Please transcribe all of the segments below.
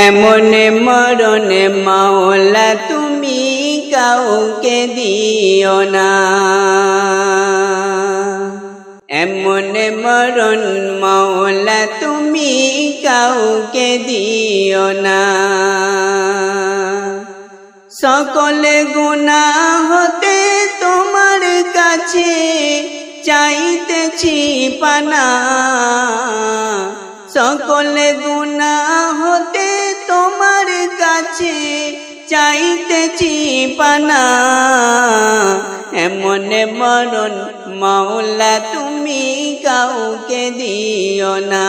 এমন মরণে মাওলা তুমি কাউকে দিও না। এমন মরণ মাওলা তুমি কাউকে দিও না। সকলে গুণা হতে তোমার কাছে চাইতেছি পানা। সকলে গুণা কাছে চাইতেছি পানা এমন মরণ মাওলা তুমি কাউকে দিও না।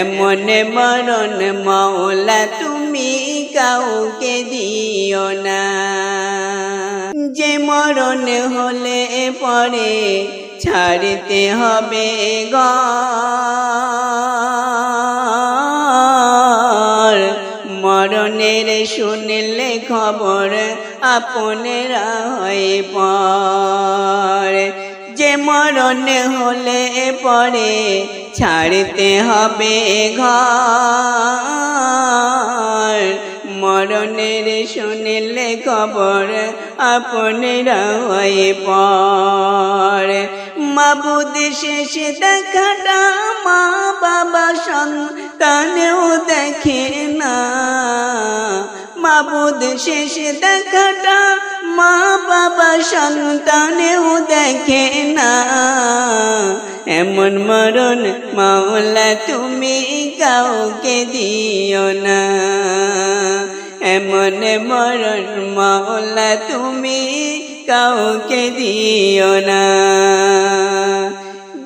এমন মরণ মাওলা তুমি কাউকে দিও না। যে মরণ হলে পরে ছাড়তে হবে ঘর মরণের শুনলে খবর আপনেরা হয়ে পর যে মরণ হলে পরে ছাড়তে হবে ঘর। মরণের শুনলে খবর আপনেরা হয়ে পর মাবুদ শেষে দেখাটা মা বাবা সন্তানেও দেখে না। মাবুদ শেষে দেখাটা মা বাবা সন্তানেও দেখে না। এমন মরণ মাওলা তুমি কাউকে দিও না। এমন মরণ মাওলা তুমি কাউকে দিও না।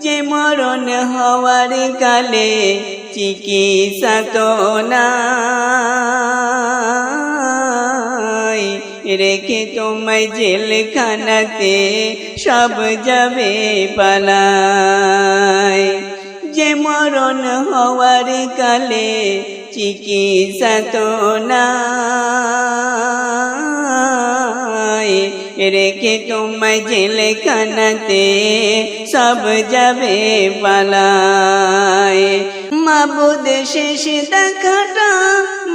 যে মরণ হওয়ার কালে চিকিৎসা তো নাই রেখে তোমায় জেলখানাতে সব যাবে পালায়। যে মরণ হওয়ার কালে চিকিৎসা তো নাই। রেখে তোমায় জেলখানাতে সব যাবে পালায়। মাবুদ শেষ দেখাটা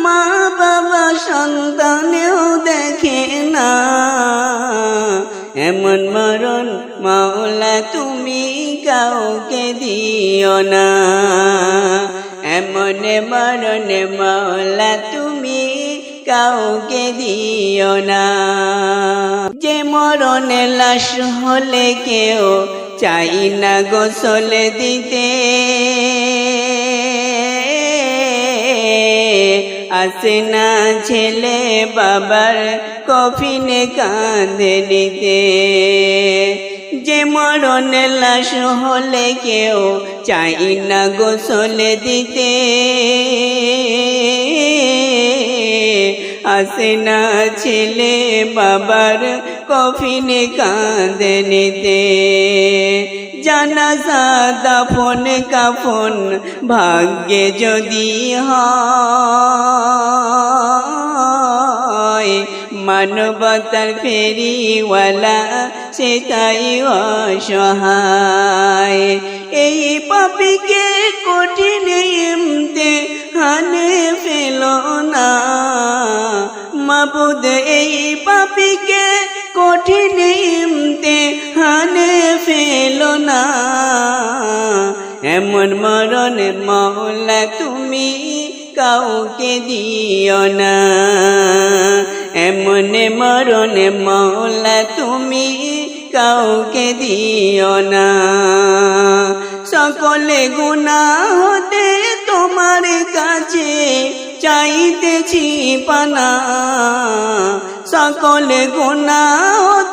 মা বাবা সন্তানেও দেখে না। এমন মরণ মাওলা তুমি কাউকে দিও না। এমন মরণ মাওলা তুমি কাউকে দিও না। যে মরণে লাশ হলে কেউ চাই না গোসল দিতে। আসে না ছেলে বাবার কফিনে কাঁদে নিতে। যে মরণ লাশ হলে কেউ চাই না গোসল দিতে। আসে না ছেলে বাবার কফিনে কাঁদে নিতে। জানাজা দাফন কাফন ভাগ্যে যদি হয়, মানবতার ফেরিওয়ালা সেটাই অসহায়। এই পাপিকে কঠিন ইমতে হানে ফেল না। মাবুদ, এই পাপিকে কঠিন ইমতে হানে ফেল না। এমন মরণ মহলা তুমি কাউকে দিও না। এমন মরণ মহলা তুমি কাউকে দিও না। সকলে গুণা হতে তোমার কাছে চাইতেছি পানা। সকলে গুণা হতে